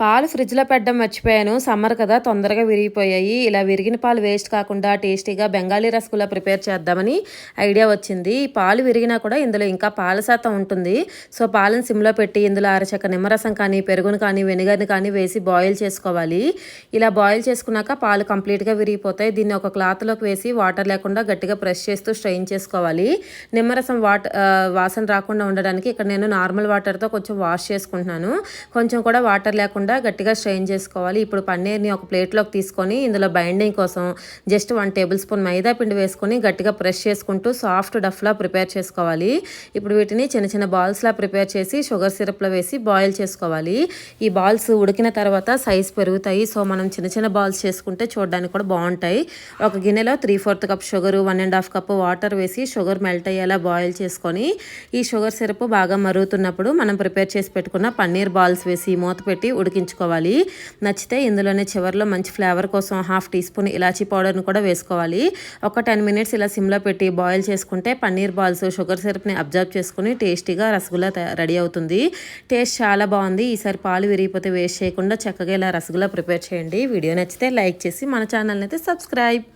పాలు ఫ్రిడ్జ్లో పెట్టడం మర్చిపోయాను. సమ్మర్ కదా తొందరగా విరిగిపోయాయి. ఇలా విరిగిన పాలు వేస్ట్ కాకుండా టేస్టీగా బెంగాలీ రసగుల్లా ప్రిపేర్ చేద్దామని ఐడియా వచ్చింది. ఈ పాలు విరిగినా కూడా ఇందులో ఇంకా పాల శాతం ఉంటుంది. సో పాలను సిమ్లో పెట్టి ఇందులో అరచక్క నిమ్మరసం కానీ పెరుగును కానీ వెనిగర్ని కానీ వేసి బాయిల్ చేసుకోవాలి. ఇలా బాయిల్ చేసుకున్నాక పాలు కంప్లీట్గా విరిగిపోతాయి. దీన్ని ఒక క్లాత్లోకి వేసి వాటర్ లేకుండా గట్టిగా ప్రెస్ చేస్తూ స్ట్రెయిన్ చేసుకోవాలి. నిమ్మరసం వాట వాసన రాకుండా ఉండడానికి ఇక్కడ నేను నార్మల్ వాటర్తో కొంచెం వాష్ చేసుకుంటున్నాను. కొంచెం కూడా వాటర్ లేకుండా గట్టిగా స్ట్రెయిన్ చేసుకోవాలి. ఇప్పుడు పన్నీర్ని ఒక ప్లేట్లోకి తీసుకొని ఇందులో బైండింగ్ కోసం జస్ట్ వన్ టేబుల్ స్పూన్ మైదా పిండి వేసుకొని గట్టిగా ప్రెస్ చేసుకుంటూ సాఫ్ట్ డఫ్లా ప్రిపేర్ చేసుకోవాలి. ఇప్పుడు వీటిని చిన్న చిన్న బాల్స్లా ప్రిపేర్ చేసి షుగర్ సిరప్లో వేసి బాయిల్ చేసుకోవాలి. ఈ బాల్స్ ఉడికిన తర్వాత సైజ్ పెరుగుతాయి. సో మనం చిన్న చిన్న బాల్స్ చేసుకుంటే చూడడానికి కూడా బాగుంటాయి. ఒక గిన్నెలో three fourth cup sugar one and half cup water వేసి షుగర్ మెల్ట్ అయ్యేలా బాయిల్ చేసుకొని ఈ షుగర్ సిరప్ బాగా మరుగుతున్నప్పుడు మనం ప్రిపేర్ చేసి పెట్టుకున్న పన్నీర్ బాల్స్ వేసి మూత పెట్టి ఉడికించుకోవాలి. నచ్చితే ఇందులోనే చివరిలో మంచి ఫ్లేవర్ కోసం హాఫ్ టీ స్పూన్ ఇలాచీ పౌడర్ని కూడా వేసుకోవాలి. ఒక టెన్ మినిట్స్ ఇలా సిమ్లో పెట్టి బాయిల్ చేసుకుంటే పన్నీర్ బాల్స్ షుగర్ సిరప్ని అబ్జర్వ్ చేసుకుని టేస్టీగా రసగుల్లా రెడీ అవుతుంది. టేస్ట్ చాలా బాగుంది. ఈసారి పాలు విరిగిపోతే వేస్ట్ చేయకుండా చక్కగా ఇలా రసగుల్లా ప్రిపేర్ చేయండి. వీడియో నచ్చితే లైక్ చేసి మన ఛానల్ని అయితే సబ్స్క్రైబ్.